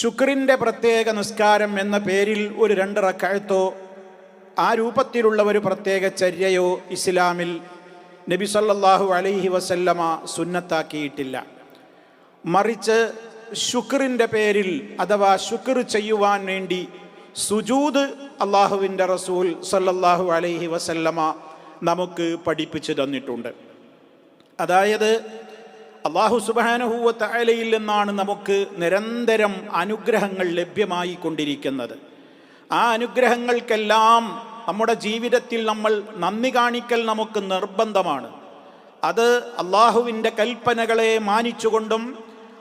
ശുക്രിന്റെ പ്രത്യേക നിസ്കാരം എന്ന പേരിൽ ഒരു രണ്ട് റക്കാഴ്ത്തോ ആ രൂപത്തിലുള്ള ഒരു പ്രത്യേക ചര്യയോ ഇസ്ലാമിൽ നബി സല്ലാഹു അലൈഹി വസല്ലമ സുന്നത്താക്കിയിട്ടില്ല. മറിച്ച് ശുക്രിന്റെ പേരിൽ അഥവാ ശുക്ർ ചെയ്യുവാൻ വേണ്ടി സുജൂദ് അള്ളാഹുവിന്റെ റസൂൽ സല്ലല്ലാഹു അലൈഹി വസല്ലമ നമുക്ക് പഠിപ്പിച്ചു തന്നിട്ടുണ്ട്. അതായത് അള്ളാഹു സുബാനഹൂവ തലയിൽ നിന്നാണ് നമുക്ക് നിരന്തരം അനുഗ്രഹങ്ങൾ ലഭ്യമായി കൊണ്ടിരിക്കുന്നത് ആ അനുഗ്രഹങ്ങൾക്കെല്ലാം നമ്മുടെ ജീവിതത്തിൽ നമ്മൾ നന്ദി കാണിക്കൽ നമുക്ക് നിർബന്ധമാണ്. അത് അള്ളാഹുവിന്റെ കൽപ്പനകളെ മാനിച്ചുകൊണ്ടും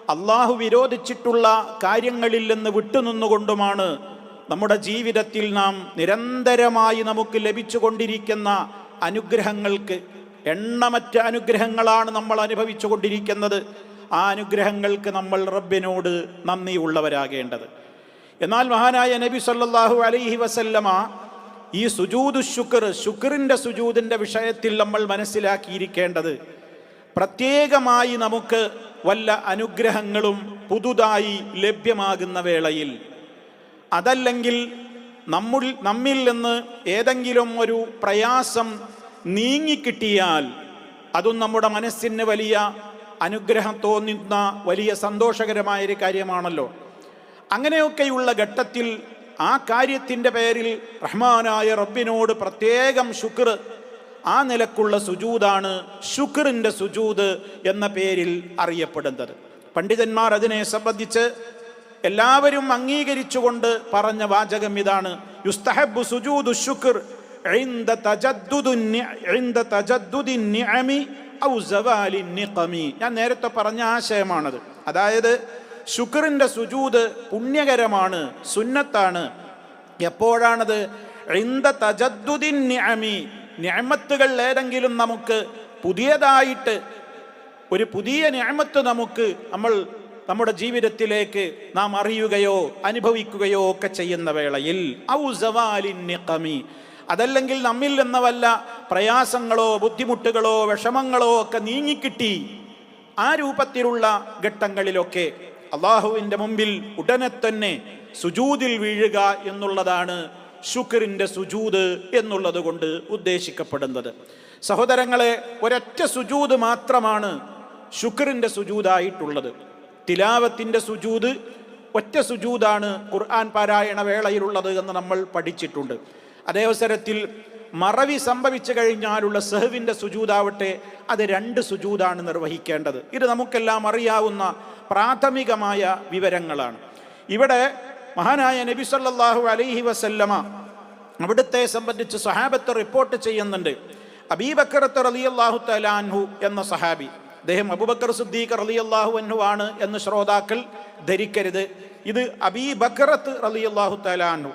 അള്ളാഹു വിരോധിച്ചിട്ടുള്ള കാര്യങ്ങളിൽ നിന്ന് വിട്ടുനിന്നുകൊണ്ടുമാണ് നമ്മുടെ ജീവിതത്തിൽ നാം നിരന്തരമായി നമുക്ക് ലഭിച്ചുകൊണ്ടിരിക്കുന്ന അനുഗ്രഹങ്ങൾക്ക് എണ്ണമറ്റ അനുഗ്രഹങ്ങളാണ് നമ്മൾ അനുഭവിച്ചു കൊണ്ടിരിക്കുന്നത് ആ അനുഗ്രഹങ്ങൾക്ക് നമ്മൾ റബ്ബിനോട് നന്ദിയുള്ളവരാകേണ്ടത് എന്നാൽ മഹാനായ നബി സല്ലാഹു അലൈഹി വസല്ലമ ഈ സുജൂദ് ശുക്ർ ശുക്രിന്റെ സുജൂദിന്റെ വിഷയത്തിൽ നമ്മൾ മനസ്സിലാക്കിയിരിക്കേണ്ടത്. പ്രത്യേകമായി നമുക്ക് വല്ല അനുഗ്രഹങ്ങളും പുതുതായി ലഭ്യമാകുന്ന വേളയിൽ. അതല്ലെങ്കിൽ നമ്മിൽ നിന്ന് ഏതെങ്കിലും ഒരു പ്രയാസം നീങ്ങിക്കിട്ടിയാൽ അതും നമ്മുടെ മനസ്സിന് വലിയ അനുഗ്രഹം തോന്നുന്ന വലിയ സന്തോഷകരമായ ഒരു കാര്യമാണല്ലോ. അങ്ങനെയൊക്കെയുള്ള ഘട്ടത്തിൽ ആ കാര്യത്തിന്റെ പേരിൽ റഹ്മാനായ റബ്ബിനോട് പ്രത്യേകം ശുക്ർ ആ നിലക്കുള്ള സുജൂതാണ് ശുക്റിന്റെ സുജൂത് എന്ന പേരിൽ അറിയപ്പെടുന്നത്. പണ്ഡിതന്മാർ അതിനെ സംബന്ധിച്ച് എല്ലാവരും അംഗീകരിച്ചുകൊണ്ട് പറഞ്ഞ വാചകം ഇതാണ്. യുസ്തഹബ് സുജൂദ് ശുക്ർ عند تجدد النع- عند تجدد النعم أو زوال النقم ഞാൻ നേരത്തെ പറഞ്ഞ ആശയമാണത് അതായത് ശുക്റിൻ്റെ സുജൂത് പുണ്യകരമാണ് സുന്നത്താണ് എപ്പോഴാണത് ഇന്ത തജദ്ദുദിൻ നിഅമി നിഅമത്തുകൾ ഏതെങ്കിലും നമുക്ക് പുതിയതായിട്ട് ഒരു പുതിയ ഞാമത്ത് നമുക്ക് നമ്മൾ നമ്മുടെ ജീവിതത്തിലേക്ക് നാം അറിയുകയോ അനുഭവിക്കുകയോ ഒക്കെ ചെയ്യുന്ന വേളയിൽ ഔ സവാലിൻ നിഖമി അതല്ലെങ്കിൽ നമ്മിൽ എന്ന വല്ല പ്രയാസങ്ങളോ ബുദ്ധിമുട്ടുകളോ വിഷമങ്ങളോ ഒക്കെ നീങ്ങിക്കിട്ടി ആ രൂപത്തിലുള്ള ഘട്ടങ്ങളിലൊക്കെ അള്ളാഹുവിന്റെ മുമ്പിൽ ഉടനെ തന്നെ സുജൂതിൽ വീഴുക എന്നുള്ളതാണ് ശുക്രിന്റെ സുജൂത് എന്നുള്ളത് കൊണ്ട് ഉദ്ദേശിക്കപ്പെടുന്നത്. സഹോദരങ്ങളെ ഒരൊറ്റ സുജൂത് മാത്രമാണ് ശുക്രിന്റെ സുജൂതായിട്ടുള്ളത്. തിലാവത്തിന്റെ സുജൂത് ഒറ്റ സുജൂതാണ് ഖുർആൻ പാരായണ വേളയിലുള്ളത് എന്ന് നമ്മൾ പഠിച്ചിട്ടുണ്ട്. അതേ അവസരത്തിൽ മറവി സംഭവിച്ചു കഴിഞ്ഞാലുള്ള സെഹുവിന്റെ സുജൂതാവട്ടെ അത് രണ്ട് സുജൂതാണ് നിർവഹിക്കേണ്ടത്. ഇത് നമുക്കെല്ലാം അറിയാവുന്ന പ്രാഥമികമായ വിവരങ്ങളാണ്. ഇവിടെ മഹാനായ നബി സല്ലാഹു അലൈഹി വസല്ലമ അവിടുത്തെ സംബന്ധിച്ച് സഹാബത്ത് റിപ്പോർട്ട് ചെയ്യുന്നുണ്ട്. അബീബക്കറത്ത് അള്ളാഹു തലാൻഹു എന്ന സഹാബി അദ്ദേഹം അബുബക്കർ സിദ്ദീഖ് അള്ളാഹു അൻഹു ആണ് എന്ന് ശ്രോതാക്കൾ ധരിക്കരുത്. ഇത് അബീബക്കറത്ത് റളിയല്ലാഹു തലാൻഹു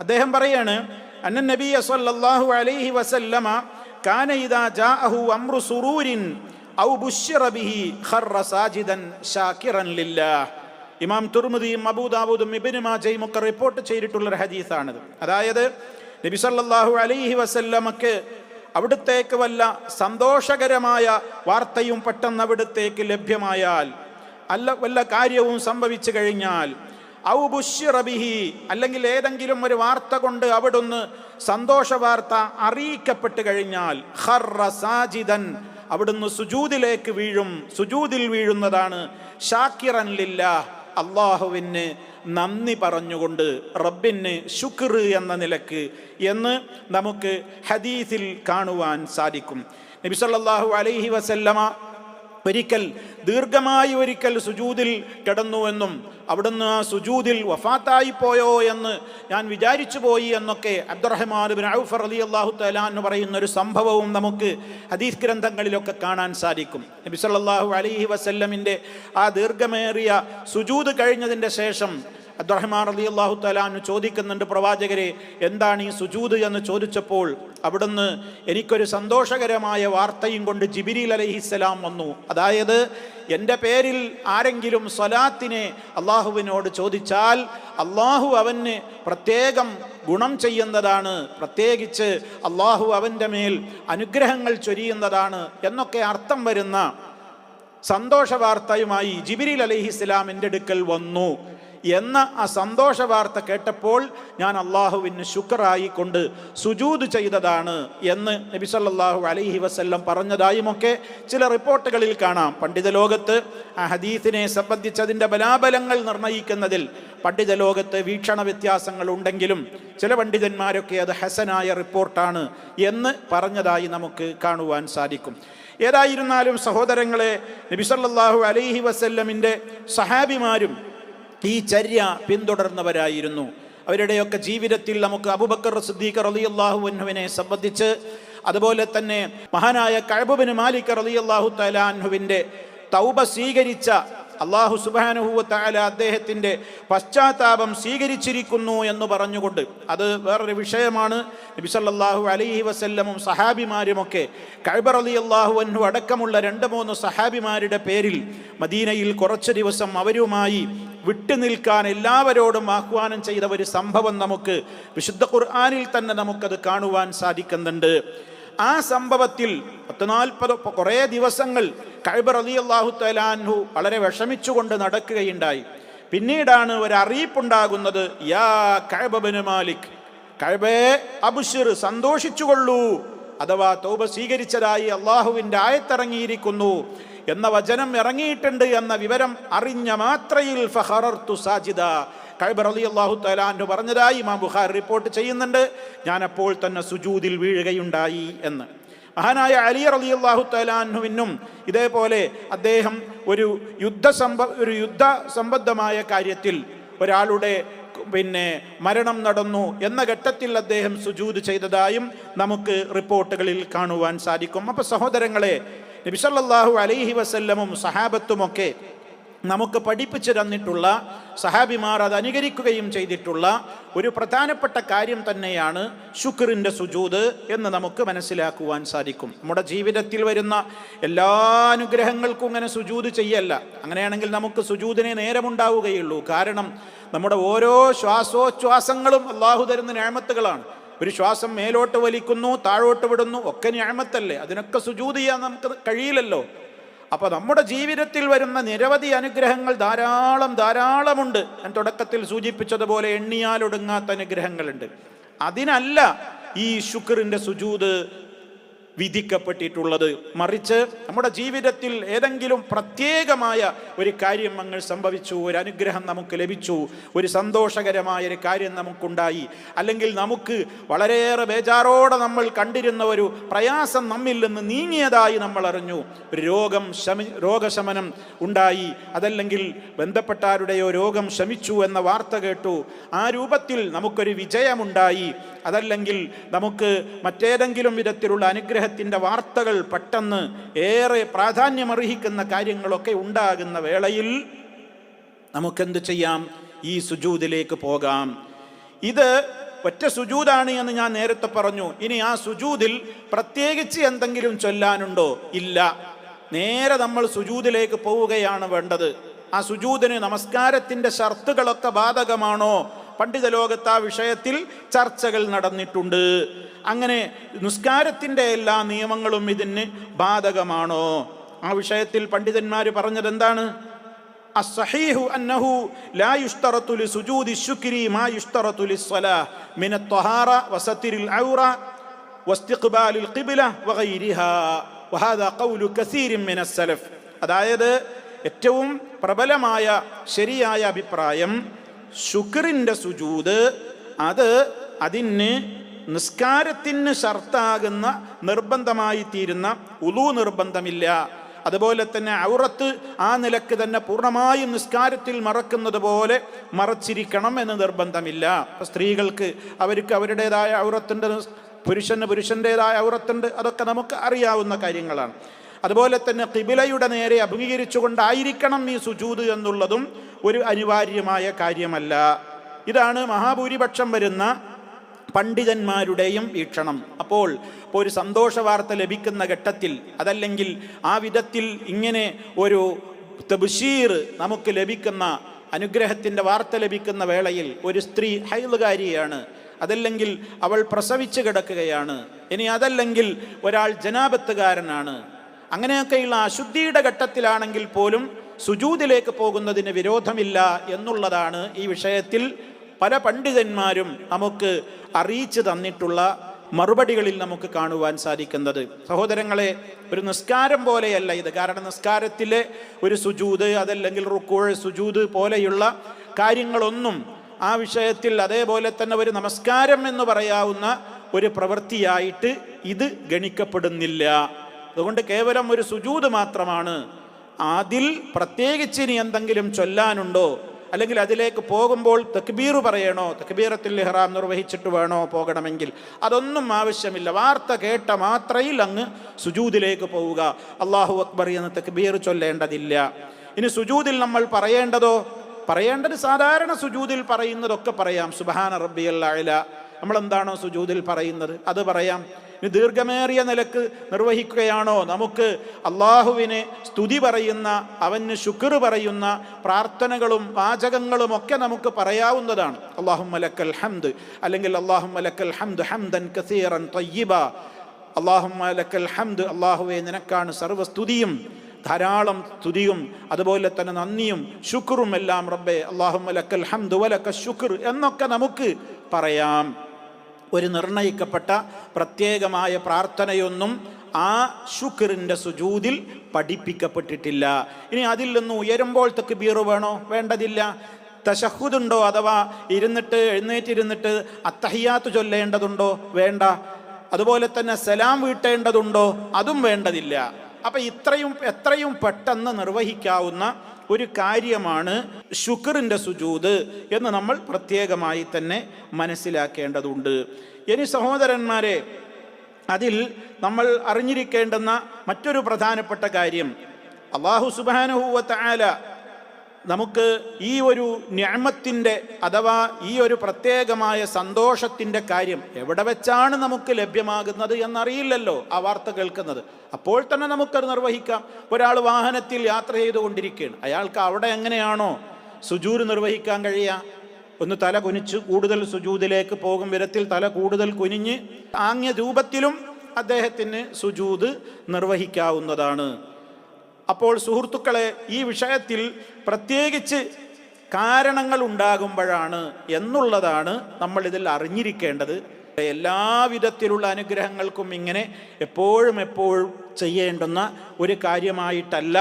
അദ്ദേഹം പറയാണ് അന്ന നബിയ സല്ലല്ലാഹു അലൈഹി വസല്ലമ കാന ഇദാ ജാഅഹു അംറു സുറൂരിൻ ഔ ബുശ്ശിറ ബിഹി ഖർറ സാജിദൻ ശാകിറൻ ലില്ലാഹ്. ഇമാം തുർമുദിയും അബൂദാബൂദും ഇബിന് മാജയും ഒക്കെ റിപ്പോർട്ട് ചെയ്തിട്ടുള്ള ഒരു ഹദീസാണിത്. അതായത് നബി സല്ലല്ലാഹു അലൈഹി വസല്ലമക്ക് അവിടുത്തേക്ക് വല്ല സന്തോഷകരമായ വാർത്തയും പെട്ടെന്ന് അവിടുത്തേക്ക് ലഭ്യമായാൽ അല്ല വല്ല കാര്യവും സംഭവിച്ചു കഴിഞ്ഞാൽ ഔ ബുശ്ശിറ ബിഹി അല്ലെങ്കിൽ ഏതെങ്കിലും ഒരു വാർത്ത കൊണ്ട് അവിടുന്ന് സന്തോഷ വാർത്ത അറിയിക്കപ്പെട്ട് കഴിഞ്ഞാൽ ഹർറ സാജിദൻ അവിടുന്ന് സുജൂദിലേക്ക് വീഴും. സുജൂദിൽ വീഴുന്നതാണ് ഷാക്കിറൻ ലില്ല അള്ളാഹുവിന് നന്ദി പറഞ്ഞുകൊണ്ട് റബ്ബിന് ശുക്ർ എന്ന നിലയ്ക്ക് എന്ന് നമുക്ക് ഹദീസിൽ കാണുവാൻ സാധിക്കും. നബി സല്ലല്ലാഹു അലൈഹി വസല്ലമ ഒരിക്കൽ ദീർഘമായി ഒരിക്കൽ സുജൂതിൽ കിടന്നുവെന്നും അവിടുന്ന് ആ സുജൂതിൽ വഫാത്തായി പോയോ എന്ന് ഞാൻ വിചാരിച്ചു പോയി എന്നൊക്കെ അബ്ദുറഹ്മാൻ ബിൻ ഔഫർ അലി അള്ളാഹു തലാ എന്ന് പറയുന്ന ഒരു സംഭവവും നമുക്ക് ഹദീസ് ഗ്രന്ഥങ്ങളിലൊക്കെ കാണാൻ സാധിക്കും. നബി സല്ലല്ലാഹു അലൈഹി വസല്ലമിന്റെ ആ ദീർഘമേറിയ സുജൂത് കഴിഞ്ഞതിന്റെ ശേഷം അബ്ദുറഹ്മാൻ അലി അള്ളാഹു തലാന്ന് ചോദിക്കുന്നുണ്ട് പ്രവാചകരെ എന്താണ് ഈ സുജൂദ് എന്ന് ചോദിച്ചപ്പോൾ അവിടുന്ന് എനിക്കൊരു സന്തോഷകരമായ വാർത്തയും കൊണ്ട് ജിബിരിൽ അലഹിസ്സലാം വന്നു. അതായത് എന്റെ പേരിൽ ആരെങ്കിലും സ്വലാത്തിനെ അള്ളാഹുവിനോട് ചോദിച്ചാൽ അള്ളാഹു അവന് പ്രത്യേകം ഗുണം ചെയ്യുന്നതാണ് പ്രത്യേകിച്ച് അള്ളാഹു അവന്റെ മേൽ അനുഗ്രഹങ്ങൾ ചൊരിയുന്നതാണ് എന്നൊക്കെ അർത്ഥം വരുന്ന സന്തോഷ വാർത്തയുമായി ജിബിരിൽ അലഹിസ്സലാമിന്റെ അടുക്കൽ വന്നു. എന്ന ആ സന്തോഷ വാർത്ത കേട്ടപ്പോൾ ഞാൻ അള്ളാഹുവിന് ശുക്രായി കൊണ്ട് സുജൂത് ചെയ്തതാണ് എന്ന് നബി സല്ലല്ലാഹു അലൈഹി വസ്ല്ലം പറഞ്ഞതായുമൊക്കെ ചില റിപ്പോർട്ടുകളിൽ കാണാം. പണ്ഡിത ലോകത്ത് ആ ഹദീസിനെ സംബന്ധിച്ചതിന്റെ ബലാബലങ്ങൾ നിർണയിക്കുന്നതിൽ പണ്ഡിത ലോകത്ത് വീക്ഷണ വ്യത്യാസങ്ങൾ ഉണ്ടെങ്കിലും ചില പണ്ഡിതന്മാരൊക്കെ അത് ഹസനായ റിപ്പോർട്ടാണ് എന്ന് പറഞ്ഞതായി നമുക്ക് കാണുവാൻ സാധിക്കും. ഏതായിരുന്നാലും സഹോദരങ്ങളെ നബിസല്ലാഹു അലൈഹി വസല്ലമിന്റെ സഹാബിമാരും ഈ ചര്യ പിന്തുടർന്നവരായിരുന്നു. അവരുടെയൊക്കെ ജീവിതത്തിൽ നമുക്ക് അബുബക്കർ സിദ്ദീഖ് റളിയല്ലാഹു അൻഹുവിനെ സംബന്ധിച്ച് അതുപോലെ തന്നെ മഹാനായ കഴബുബിന് മാലിക് റളിയല്ലാഹു തലാൻഹുവിന്റെ തൗബ സ്വീകരിച്ച അള്ളാഹു സുബാനുഹൂവത്തായ അദ്ദേഹത്തിന്റെ പശ്ചാത്താപം സ്വീകരിച്ചിരിക്കുന്നു എന്ന് പറഞ്ഞുകൊണ്ട് അത് വേറൊരു വിഷയമാണ്. നബി സല്ലല്ലാഹു അലൈഹി വസല്ലമും സഹാബിമാരുമൊക്കെ കൈബർ അലി അള്ളാഹു അൻഹു അടക്കമുള്ള രണ്ട് മൂന്ന് സഹാബിമാരുടെ പേരിൽ മദീനയിൽ കുറച്ച് ദിവസം അവരുമായി വിട്ടുനിൽക്കാൻ എല്ലാവരോടും ആഹ്വാനം ചെയ്ത ഒരു സംഭവം നമുക്ക് വിശുദ്ധ ഖുർആാനിൽ തന്നെ നമുക്കത് കാണുവാൻ സാധിക്കുന്നുണ്ട്. ആ സംഭവത്തിൽ പത്ത് നാൽപ്പത് കുറേ ദിവസങ്ങൾ കൈബർ അലി അള്ളാഹു തലാൻഹു വളരെ വിഷമിച്ചുകൊണ്ട് നടക്കുകയുണ്ടായി. പിന്നീടാണ് ഒരു അറിയിപ്പുണ്ടാകുന്നത് യാ കൈബബന് മാലിക് കഴബേ അബുഷിർ സന്തോഷിച്ചുകൊള്ളൂ അഥവാ തൗബ സ്വീകരിച്ചതായി അള്ളാഹുവിന്റെ ആയത്തിറങ്ങിയിരിക്കുന്നു എന്ന വചനം ഇറങ്ങിയിട്ടുണ്ട് എന്ന വിവരം അറിഞ്ഞ മാത്രയിൽ ഫഹറർത്തു സാജിദ കൈബർ അലി അള്ളാഹു തലാന്റെ പറഞ്ഞതായി ഇമാം ബുഖാർ റിപ്പോർട്ട് ചെയ്യുന്നുണ്ട്. ഞാൻ അപ്പോൾ തന്നെ സുജൂദിൽ വീഴുകയുണ്ടായി എന്ന്. മഹാനായ അലി അലി അള്ളാഹു തലാൻഹുവിനും ഇതേപോലെ അദ്ദേഹം ഒരു യുദ്ധ ഒരു യുദ്ധ സംബന്ധമായ കാര്യത്തിൽ ഒരാളുടെ പിന്നെ മരണം നടന്നു എന്ന ഘട്ടത്തിൽ അദ്ദേഹം സുജൂത് ചെയ്തതായും നമുക്ക് റിപ്പോർട്ടുകളിൽ കാണുവാൻ സാധിക്കും. അപ്പോൾ സഹോദരങ്ങളെ നബിസല്ലാഹു അലൈഹി വസല്ലമും സഹാബത്തുമൊക്കെ നമുക്ക് പഠിപ്പിച്ചു തന്നിട്ടുള്ള സഹാബിമാർ അത് അനുകരിക്കുകയും ചെയ്തിട്ടുള്ള ഒരു പ്രധാനപ്പെട്ട കാര്യം തന്നെയാണ് ശുക്രിന്റെ സുജൂത് എന്ന് നമുക്ക് മനസ്സിലാക്കുവാൻ സാധിക്കും. നമ്മുടെ ജീവിതത്തിൽ വരുന്ന എല്ലാ അനുഗ്രഹങ്ങൾക്കും ഇങ്ങനെ സുജൂത് ചെയ്യല്ല. അങ്ങനെയാണെങ്കിൽ നമുക്ക് സുജൂതിനെ നേരമുണ്ടാവുകയുള്ളൂ. കാരണം നമ്മുടെ ഓരോ ശ്വാസോച്ഛ്വാസങ്ങളും അള്ളാഹു തരുന്ന ഞാമത്തുകളാണ്. ഒരു ശ്വാസം മേലോട്ട് വലിക്കുന്നു താഴോട്ട് വിടുന്നു ഒക്കെ ഞാമത്തല്ലേ? അതിനൊക്കെ സുജൂത് ചെയ്യാൻ നമുക്ക് കഴിയില്ലല്ലോ. അപ്പോൾ നമ്മുടെ ജീവിതത്തിൽ വരുന്ന നിരവധി അനുഗ്രഹങ്ങൾ ധാരാളം ധാരാളമുണ്ട്. ഞാൻ തുടക്കത്തിൽ സൂചിപ്പിച്ചതുപോലെ എണ്ണിയാലൊടുങ്ങാത്ത അനുഗ്രഹങ്ങളുണ്ട്. അതിനല്ല ഈ ശുക്രിന്റെ സുജൂത് വിധിക്കപ്പെട്ടിട്ടുള്ളത്. മറിച്ച് നമ്മുടെ ജീവിതത്തിൽ ഏതെങ്കിലും പ്രത്യേകമായ ഒരു കാര്യം അങ്ങ് സംഭവിച്ചു ഒരു അനുഗ്രഹം നമുക്ക് ലഭിച്ചു ഒരു സന്തോഷകരമായ ഒരു കാര്യം നമുക്കുണ്ടായി അല്ലെങ്കിൽ നമുക്ക് വളരെയേറെ ബേജാറോടെ നമ്മൾ കണ്ടിരുന്ന ഒരു പ്രയാസം നമ്മിൽ നിന്ന് നീങ്ങിയതായി നമ്മൾ അറിഞ്ഞു. രോഗം ശമി രോഗശമനം ഉണ്ടായി. അതല്ലെങ്കിൽ ബന്ധപ്പെട്ടാരുടെയോ രോഗം ശമിച്ചു എന്ന വാർത്ത കേട്ടു. ആ രൂപത്തിൽ നമുക്കൊരു വിജയമുണ്ടായി. അതല്ലെങ്കിൽ നമുക്ക് മറ്റേതെങ്കിലും വിധത്തിലുള്ള അനുഗ്രഹത്തിന്റെ വാർത്തകൾ പെട്ടെന്ന് ഏറെ പ്രാധാന്യമർഹിക്കുന്ന കാര്യങ്ങളൊക്കെ ഉണ്ടാകുന്ന വേളയിൽ നമുക്കെന്ത് ചെയ്യാം? ഈ സുജൂതിലേക്ക് പോകാം. ഇത് ഒറ്റ സുജൂതാണ് എന്ന് ഞാൻ നേരത്തെ പറഞ്ഞു. ഇനി ആ സുജൂതിൽ പ്രത്യേകിച്ച് എന്തെങ്കിലും ചൊല്ലാനുണ്ടോ? ഇല്ല. നേരെ നമ്മൾ സുജൂതിലേക്ക് പോവുകയാണ് വേണ്ടത്. ആ സുജൂതിന് നമസ്കാരത്തിന്റെ ഷർത്തുകളൊക്കെ ബാധകമാണോ? പണ്ഡിത ലോകത്ത് ആ വിഷയത്തിൽ ചർച്ചകൾ നടന്നിട്ടുണ്ട് അങ്ങനെ നിസ്കാരത്തിൻ്റെ എല്ലാ നിയമങ്ങളും ഇതിന് ബാധകമാണോ ആ വിഷയത്തിൽ പണ്ഡിതന്മാർ പറഞ്ഞത് എന്താണ് الصحيح أنه لا يشترط لسجود الشكر ما يشترط للصلاة من الطهارة وستر العورة واستقبال القبلة وغيرها وهذا قول كثير من السلف അതായത് ഏറ്റവും പ്രബലമായ ശരിയായ അഭിപ്രായം ശുക്രിന്റെ സുജൂത് അത് അതിന് നിസ്കാരത്തിന് ഷർത്താകുന്ന നിർബന്ധമായി തീരുന്ന ഉലു നിർബന്ധമില്ല. അതുപോലെ തന്നെ ഔറത്ത് ആ നിലയ്ക്ക് തന്നെ പൂർണമായും നിസ്കാരത്തിൽ മറക്കുന്നത് പോലെ മറച്ചിരിക്കണം എന്ന് നിർബന്ധമില്ല. സ്ത്രീകൾക്ക് അവർക്ക് അവരുടേതായ ഔറത്തുണ്ട് പുരുഷന് പുരുഷന്റെതായ ഔറത്തുണ്ട് അതൊക്കെ നമുക്ക് അറിയാവുന്ന കാര്യങ്ങളാണ്. അതുപോലെ തന്നെ കിബിലയുടെ നേരെ അഭിമുഖീകരിച്ചുകൊണ്ടായിരിക്കണം ഈ സുജൂത് എന്നുള്ളതും ഒരു അനിവാര്യമായ കാര്യമല്ല. ഇതാണ് മഹാഭൂരിപക്ഷം വരുന്ന പണ്ഡിതന്മാരുടെയും വീക്ഷണം. അപ്പോൾ ഇപ്പോൾ ഒരു സന്തോഷ വാർത്ത ലഭിക്കുന്ന ഘട്ടത്തിൽ അതല്ലെങ്കിൽ ആ വിധത്തിൽ ഇങ്ങനെ ഒരു തബുഷീർ നമുക്ക് ലഭിക്കുന്ന അനുഗ്രഹത്തിന്റെ വാർത്ത ലഭിക്കുന്ന വേളയിൽ ഒരു സ്ത്രീ ഹൈലുകാരിയാണ് അതല്ലെങ്കിൽ അവൾ പ്രസവിച്ച് കിടക്കുകയാണ്. ഇനി അതല്ലെങ്കിൽ ഒരാൾ ജനാപത്തുകാരനാണ്. അങ്ങനെയൊക്കെയുള്ള അശുദ്ധിയുടെ ഘട്ടത്തിലാണെങ്കിൽ പോലും സുജൂദിലേക്ക് പോകുന്നതിന് വിരോധമില്ല എന്നുള്ളതാണ് ഈ വിഷയത്തിൽ പല പണ്ഡിതന്മാരും നമുക്ക് അറിയിച്ചു തന്നിട്ടുള്ള മറുപടികളിൽ നമുക്ക് കാണുവാൻ സാധിക്കുന്നത്. സഹോദരങ്ങളെ ഒരു നിസ്കാരം പോലെയല്ല ഇത്. കാരണം നിസ്കാരത്തിലെ ഒരു സുജൂത് അതല്ലെങ്കിൽ റുക്കോഴ് സുജൂത് പോലെയുള്ള കാര്യങ്ങളൊന്നും ആ വിഷയത്തിൽ അതേപോലെ തന്നെ ഒരു നമസ്കാരം എന്ന് പറയാവുന്ന ഒരു പ്രവൃത്തിയായിട്ട് ഇത് ഗണിക്കപ്പെടുന്നില്ല. അതുകൊണ്ട് കേവലം ഒരു സുജൂത് മാത്രമാണ് അതിൽ പ്രത്യേകിച്ച് ഇനി എന്തെങ്കിലും ചൊല്ലാനുണ്ടോ? അല്ലെങ്കിൽ അതിലേക്ക് പോകുമ്പോൾ തക്ബീർ പറയണോ? തക്ബീറത്തിൽ ഇഹ്റാം നിർവഹിച്ചിട്ട് വേണോ പോകണമെങ്കിൽ? അതൊന്നും ആവശ്യമില്ല. വാർത്ത കേട്ട മാത്രയിൽ അങ്ങ് സുജൂദിലേക്ക് പോവുക. അള്ളാഹു അക്ബർ എന്ന് തക്ബീർ ചൊല്ലേണ്ടതില്ല. ഇനി സുജൂദിൽ നമ്മൾ പറയേണ്ടതോ? പറയേണ്ടത് സാധാരണ സുജൂദിൽ പറയുന്നതൊക്കെ പറയാം. സുബാന റബ്ബി അല്ല നമ്മൾ എന്താണോ സുജൂദിൽ പറയുന്നത്? അത് പറയാം. ദീർഘമേറിയ നിലയ്ക്ക് നിർവഹിക്കുകയാണോ? നമുക്ക് അള്ളാഹുവിനെ സ്തുതി പറയുന്ന അവന് ശുക്ർ പറയുന്ന പ്രാർത്ഥനകളും വാചകങ്ങളും ഒക്കെ നമുക്ക് പറയാവുന്നതാണ്. അള്ളാഹു മലക്കൽ ഹംദ് അല്ലെങ്കിൽ അള്ളാഹു മലക്കൽ ഹംദ് ഹംദൻ കസീറൻ തയ്യിബ. അള്ളാഹു മലക്കൽ ഹംദ് അള്ളാഹുവെ നിനക്കാണ് സർവസ്തുതിയും ധാരാളം സ്തുതിയും അതുപോലെ തന്നെ നന്ദിയും ശുക്റും എല്ലാം റബ്ബെ. അള്ളാഹു മലക്കൽ ഹംദ് വലക്ക ശുക്ർ എന്നൊക്കെ നമുക്ക് പറയാം. ഒരു നിർണയിക്കപ്പെട്ട പ്രത്യേകമായ പ്രാർത്ഥനയൊന്നും ആ ശുക്രിന്റെ സുജൂതിൽ പഠിപ്പിക്കപ്പെട്ടിട്ടില്ല. ഇനി അതിൽ നിന്ന് ഉയരുമ്പോൾ തക്ബീർ വേണോ? വേണ്ടതില്ല. തശഹുദുണ്ടോ അഥവാ ഇരുന്നിട്ട് എഴുന്നേറ്റിരുന്നിട്ട് അത്തഹിയാത്ത് ചൊല്ലേണ്ടതുണ്ടോ? വേണ്ട. അതുപോലെ തന്നെ സലാം വീട്ടേണ്ടതുണ്ടോ? അതും വേണ്ടതില്ല. അപ്പം ഇത്രയും എത്രയും പെട്ടെന്ന് നിർവഹിക്കാവുന്ന ഒരു കാര്യമാണ് ശുക്റിന്റെ സുജൂത് എന്ന് നമ്മൾ പ്രത്യേകമായി തന്നെ മനസ്സിലാക്കേണ്ടതുണ്ട്. ഇനി സഹോദരന്മാരെ അതിൽ നമ്മൾ അറിഞ്ഞിരിക്കേണ്ടുന്ന മറ്റൊരു പ്രധാനപ്പെട്ട കാര്യം. അള്ളാഹു സുബാനുഹൂവത്ത ആല നമുക്ക് ഈ ഒരു ഞാമത്തിന്റെ അഥവാ ഈ ഒരു പ്രത്യേകമായ സന്തോഷത്തിന്റെ കാര്യം എവിടെ വെച്ചാണ് നമുക്ക് ലഭ്യമാകുന്നത് എന്നറിയില്ലല്ലോ ആ വാർത്ത കേൾക്കുന്നത്. അപ്പോൾ തന്നെ നമുക്കത് നിർവഹിക്കാം. ഒരാൾ വാഹനത്തിൽ യാത്ര ചെയ്തുകൊണ്ടിരിക്കുകയാണ്. അയാൾക്ക് അവിടെ എങ്ങനെയാണോ സുജൂര് നിർവഹിക്കാൻ കഴിയുക? ഒന്ന് തല കുനിച്ച് കൂടുതൽ സുജൂതിലേക്ക് പോകും വിധത്തിൽ തല കൂടുതൽ കുനിഞ്ഞ് ആംഗ്യ രൂപത്തിലും അദ്ദേഹത്തിന് സുജൂത് നിർവഹിക്കാവുന്നതാണ്. അപ്പോൾ സുഹൃത്തുക്കളെ ഈ വിഷയത്തിൽ പ്രത്യേകിച്ച് കാരണങ്ങൾ ഉണ്ടാകുമ്പോഴാണ് എന്നുള്ളതാണ് നമ്മൾ ഇതിൽ അറിഞ്ഞിരിക്കേണ്ടത്. എല്ലാവിധത്തിലുള്ള അനുഗ്രഹങ്ങൾക്കും ഇങ്ങനെ എപ്പോഴും എപ്പോഴും ചെയ്യേണ്ടുന്ന ഒരു കാര്യമായിട്ടല്ല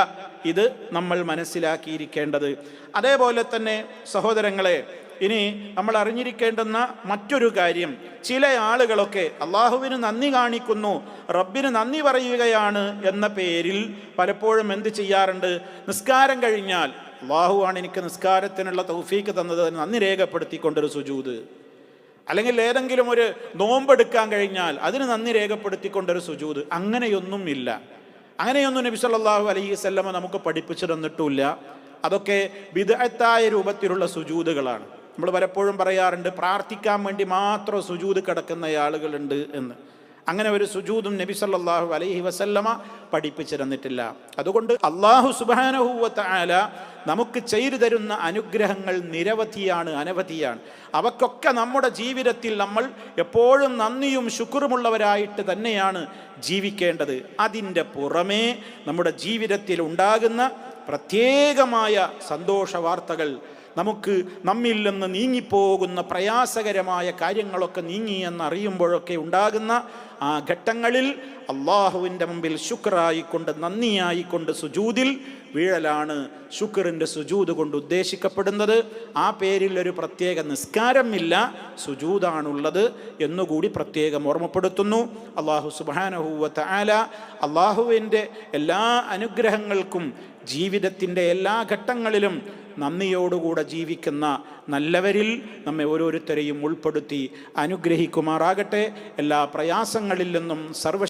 ഇത് നമ്മൾ മനസ്സിലാക്കിയിരിക്കേണ്ടത്. അതേപോലെ തന്നെ സഹോദരങ്ങളെ ഇനി നമ്മൾ അറിഞ്ഞിരിക്കേണ്ടുന്ന മറ്റൊരു കാര്യം. ചില ആളുകളൊക്കെ അള്ളാഹുവിന് നന്ദി കാണിക്കുന്നു റബ്ബിന് നന്ദി പറയുകയാണ് എന്ന പേരിൽ പലപ്പോഴും എന്ത് ചെയ്യാറുണ്ട്? നിസ്കാരം കഴിഞ്ഞാൽ അള്ളാഹുവാണ് എനിക്ക് നിസ്കാരത്തിനുള്ള തൗഫീക്ക് തന്നത് നന്ദി രേഖപ്പെടുത്തിക്കൊണ്ടൊരു സുജൂത്. അല്ലെങ്കിൽ ഏതെങ്കിലും ഒരു നോമ്പെടുക്കാൻ കഴിഞ്ഞാൽ അതിന് നന്ദി രേഖപ്പെടുത്തിക്കൊണ്ടൊരു സുജൂത്. അങ്ങനെയൊന്നും ഇല്ല. അങ്ങനെയൊന്നും നബി സല്ലല്ലാഹു അലൈഹി വസല്ലമ നമുക്ക് പഠിപ്പിച്ചു തന്നിട്ടുമില്ല. അതൊക്കെ വിദഗ്ധായ രൂപത്തിലുള്ള സുജൂതുകളാണ്. നമ്മൾ പലപ്പോഴും പറയാറുണ്ട് പ്രാർത്ഥിക്കാൻ വേണ്ടി മാത്രം സുജൂത് കിടക്കുന്ന ആളുകളുണ്ട് എന്ന്. അങ്ങനെ ഒരു സുജൂതും നബി സല്ലാഹു അലൈഹി വസല്ലമ പഠിപ്പിച്ചിരുന്നിട്ടില്ല. അതുകൊണ്ട് അള്ളാഹു സുബാനഹൂവത്ത് ആല നമുക്ക് ചെയ്തു തരുന്ന അനുഗ്രഹങ്ങൾ നിരവധിയാണ് അനവധിയാണ്. അവക്കൊക്കെ നമ്മുടെ ജീവിതത്തിൽ നമ്മൾ എപ്പോഴും നന്ദിയും ശുക്രുമുള്ളവരായിട്ട് തന്നെയാണ് ജീവിക്കേണ്ടത്. അതിന്റെ പുറമേ നമ്മുടെ ജീവിതത്തിൽ ഉണ്ടാകുന്ന പ്രത്യേകമായ സന്തോഷ വാർത്തകൾ നമുക്ക് നമ്മിൽ നിന്ന് നീങ്ങിപ്പോകുന്ന പ്രയാസകരമായ കാര്യങ്ങളൊക്കെ നീങ്ങി എന്നറിയുമ്പോഴൊക്കെ ഉണ്ടാകുന്ന ആ ഘട്ടങ്ങളിൽ അള്ളാഹുവിന്റെ മുമ്പിൽ ശുക്രായിക്കൊണ്ട് നന്ദിയായിക്കൊണ്ട് സുജൂതിൽ വീഴലാണ് ശുക്റിന്റെ സുജൂത് കൊണ്ട് ഉദ്ദേശിക്കപ്പെടുന്നത്. ആ പേരിൽ ഒരു പ്രത്യേക നിസ്കാരമില്ല സുജൂതാണുള്ളത് എന്നുകൂടി പ്രത്യേകം ഓർമ്മപ്പെടുത്തുന്നു. അള്ളാഹു സുബാനഹൂവത്ത് ആല അള്ളാഹുവിന്റെ എല്ലാ അനുഗ്രഹങ്ങൾക്കും ജീവിതത്തിന്റെ എല്ലാ ഘട്ടങ്ങളിലും നന്ദിയോടുകൂടെ ജീവിക്കുന്ന നല്ലവരിൽ നമ്മെ ഓരോരുത്തരെയും ഉൾപ്പെടുത്തി അനുഗ്രഹിക്കുമാറാകട്ടെ. എല്ലാ പ്രയാസങ്ങളിൽ നിന്നും സർവ